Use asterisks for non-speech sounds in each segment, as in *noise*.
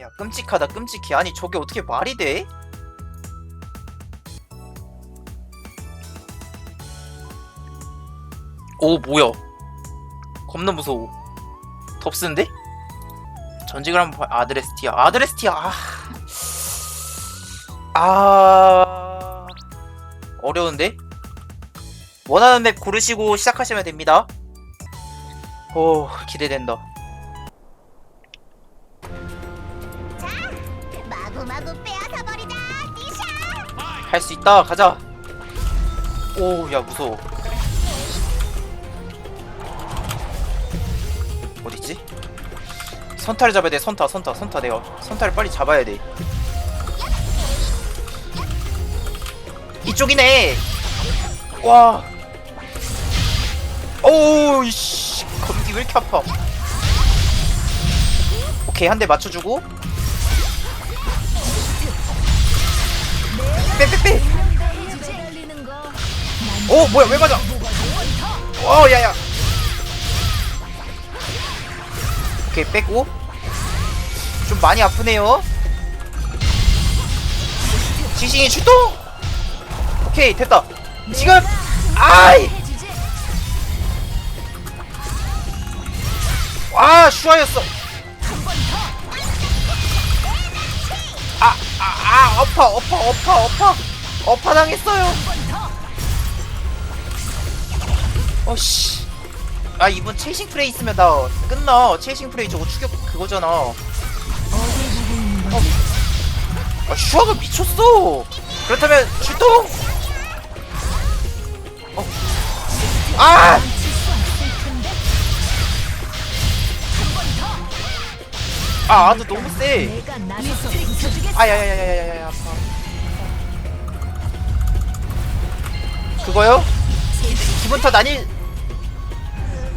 야 끔찍하다. 끔찍해. 아니 저게 어떻게 말이 돼? 오 뭐야? 겁나 무서워. 덥스인데? 전직을 한번 봐. 아드레스티아. 아드레스티아. 아... 아... 어려운데? 원하는 맵 고르시고 시작하시면 됩니다. 오 기대된다 할 수 있다. 가자. 오 야 무서워. 어딨지? 선타를 잡아야 돼. 선타 선타 선타 내가. 선타를 빨리 잡아야 돼. 이쪽이네. 와. 오우 이씨. 검기 왜 이렇게 아파? 오케이 한 대 맞춰주고 빼빼빼 오 뭐야 왜 맞아? 어 야야. 오케이 빼고. 좀 많이 아프네요. 지싱이 출동! 오케이 됐다. 지금 아이! 아 슈아였어 아 아 아, 어파 어파 어파 어파 어파 당했어요. 어씨. 아 이분 체이싱 프레이 있으면 나 끝나. 체이싱 프레이 저거 추격 그거잖아. 어. 아 슈아가 미쳤어. 그렇다면 출동! 어. 아 아, 아도 너무 세. 아야야야야야야 아파. 그거요? 기분 탓 아니?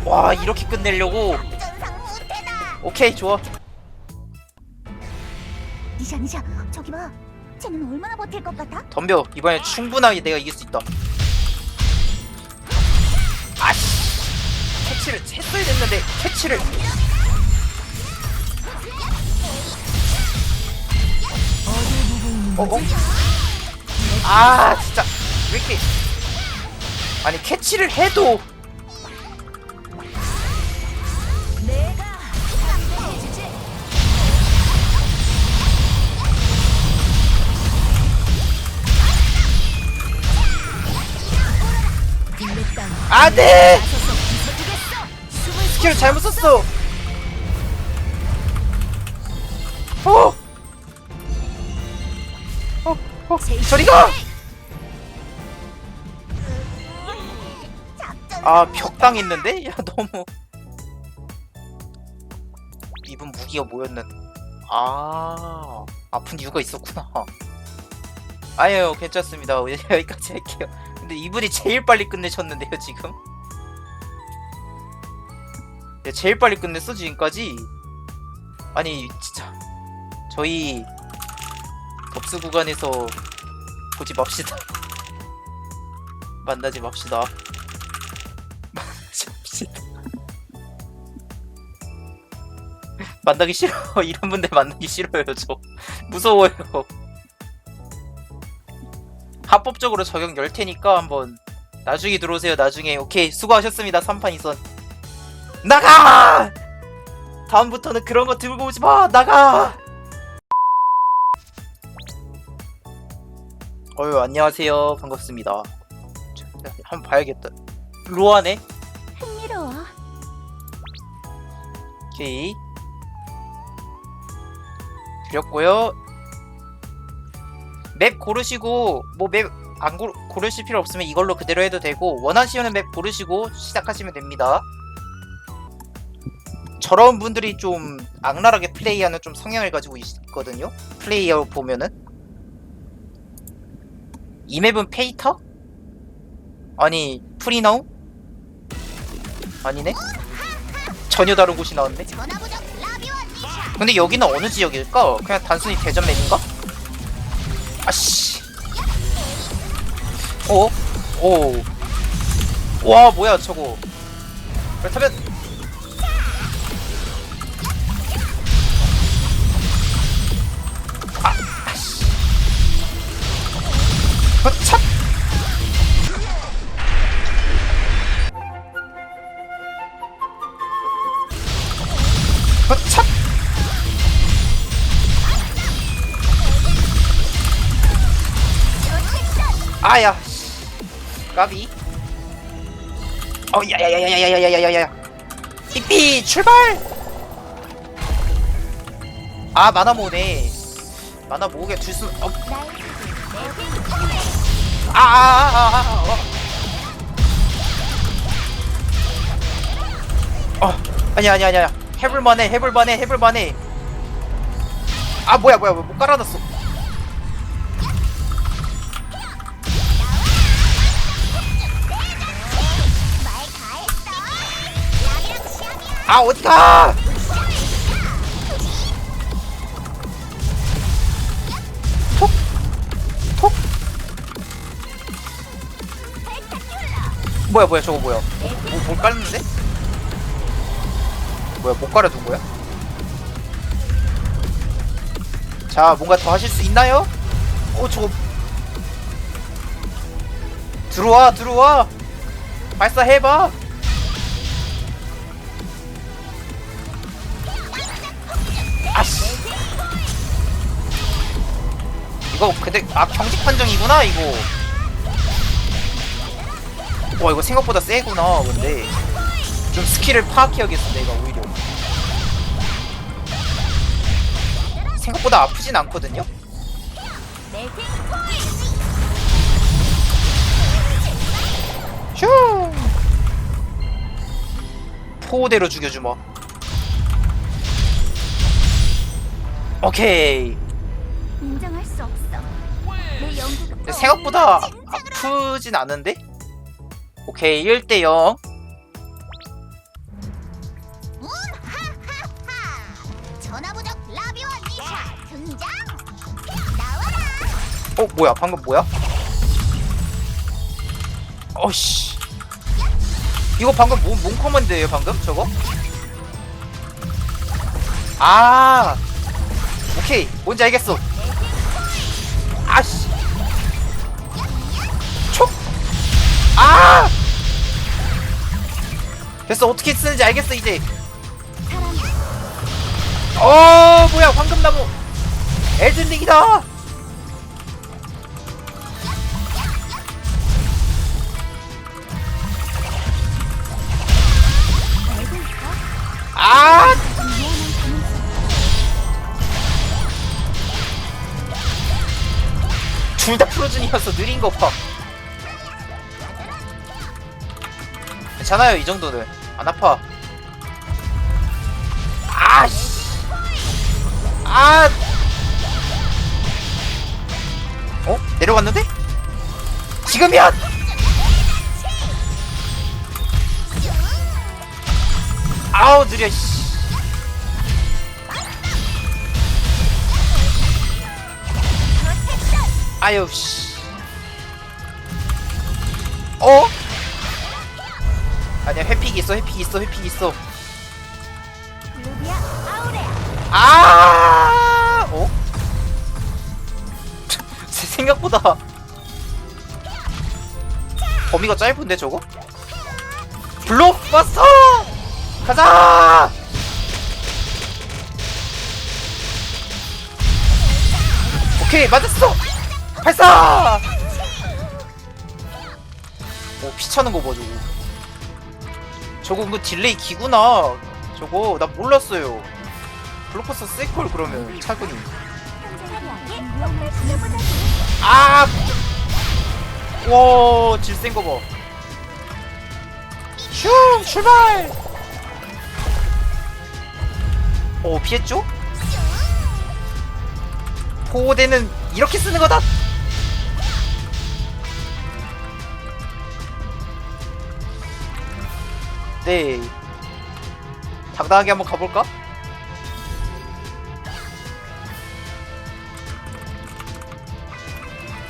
와 이렇게 끝내려고? 오케이 좋아. 니샤 니샤 저기 봐 쟤는 얼마나 버틸 것 같아? 덤벼 이번엔 충분하게 내가 이길 수 있다. 아씨 캐치를 했어야 됐는데 캐치를. 어 어? 아 진짜 왜 이렇게 아니 캐치를 해도 안돼 스킬을 잘못 썼어. 어. 어, 어, 저리 가! 아, 벽당 있는데? 야, 너무. 이분 무기가 뭐였는? 아, 아픈 이유가 있었구나. 아유, 괜찮습니다. 여기까지 할게요. 근데 이분이 제일 빨리 끝내셨는데요, 지금? 야, 제일 빨리 끝냈어, 지금까지? 아니, 진짜. 저희, 덥스 구간에서 보지 맙시다. *laughs* 만나지 맙시다. 만나지 맙시다. *laughs* 만나기 싫어. *laughs* 이런 분들 만나기 싫어요, 저. 무서워요. 합법적으로 적용 열 테니까 한번 나중에 들어오세요, 나중에. 오케이, 수고하셨습니다, 3판 2선. 나가! 다음부터는 그런 거 들고 오지 마! 나가! 어유 안녕하세요. 반갑습니다. 자, 한번 봐야겠다. 로아네? 흥미로워 오케이. 드렸고요. 맵 고르시고 뭐 맵 안 고르실 필요 없으면 이걸로 그대로 해도 되고 원하시는 맵 고르시고 시작하시면 됩니다. 저런 분들이 좀 악랄하게 플레이하는 좀 성향을 가지고 있거든요. 플레이어 보면은 이 맵은 페이터? 아니 프리나우? 아니네? 전혀 다른 곳이 나왔네. 근데 여기는 어느 지역일까? 그냥 단순히 대전 맵인가? 아씨. 어? 오. 와 뭐야 저거. 그렇다면 허찹 아야 까비 어 야야야야야야야야야야 삐삐 출발 아 만화 모네 만화 모으게 줄수 어. 아아아아 아, 아, 어 아니야 아니야 아니야 해볼만해 해볼만해 해볼만해 아 뭐야 뭐야 못 깔아놨어. 아 어디가 톡톡 뭐야 뭐야 저거 뭐야 뭐, 뭘 깔았는데? 뭐야 못 깔아둔 거야? 자 뭔가 더 하실 수 있나요? 어 저거. 들어와 들어와. 발사해봐. 아씨. 이거 근데 아 경직 판정이구나 이거. 와 이거 생각보다 세구나 근데 좀 스킬을 파악해야겠어 내가 오히려. 생각보다 아프진 않거든요? 휴 포대로 죽여주마. 오케이. 인정할 수 없어. 내 근데 생각보다 아프진 않은데? 오케이 1대0 어 뭐야? 방금 뭐야? 어씨. 이거 방금 뭔, 뭔 커먼드예요 방금? 저거? 아. 오케이. 뭔지 알겠어. 아씨. 촉아! 됐어. 어떻게 쓰는지 알겠어 이제. 어 뭐야. 황금나무. 엘든링이다 둘 다 프로즌이어서 느린 거 봐. 괜찮아요 이 정도는 안 아파. 아씨. 아. 어 내려갔는데? 지금이야. 아우 느려 씨. 아유 씨. 어? 아니야 회픽 있어 회픽 있어 회픽 있어. 루비아 아우레아. 아! 어? *laughs* 생각보다 범위가 짧은데 저거? 블록버스터! 가자! 오케이 맞았어! 발사! 오 피차는 거 봐 저거 저거 뭐 딜레이 기구나 저거 나 몰랐어요 블록버스터 세콜 그러면 지내보자. 아! 와, 질센 거 봐. 슝! 출발! 오, 피했죠? 포대는 이렇게 쓰는 거다! 네. 당당하게 한번 가볼까?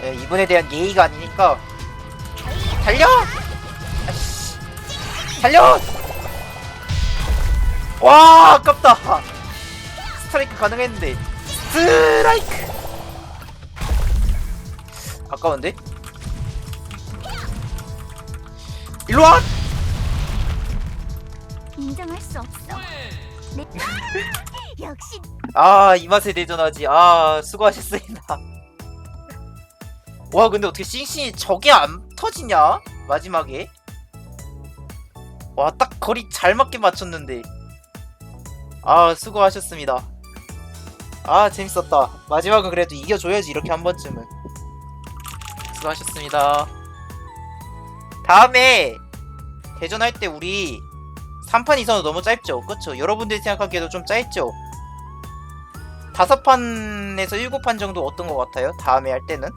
네, 이분에 대한 예의가 아니니까 달려! 아이씨. 달려! 와 아깝다 스트라이크 가능했는데 스트라이크 아까운데? 일로와! 인정할 수 없어. 내 역시. 아 이 맛에 대전하지. 아 수고하셨습니다. 와 근데 어떻게 싱싱이 저게 안 터지냐? 마지막에. 와 딱 거리 잘 맞게 맞췄는데. 아 수고하셨습니다. 아 재밌었다. 마지막은 그래도 이겨줘야지 이렇게 한 번쯤은. 수고하셨습니다. 다음에 대전할 때 우리 3판 이상은 너무 짧죠. 그쵸? 여러분들이 생각하기에도 좀 짧죠? 다섯 판에서 일곱 판 정도 어떤 것 같아요? 다음에 할 때는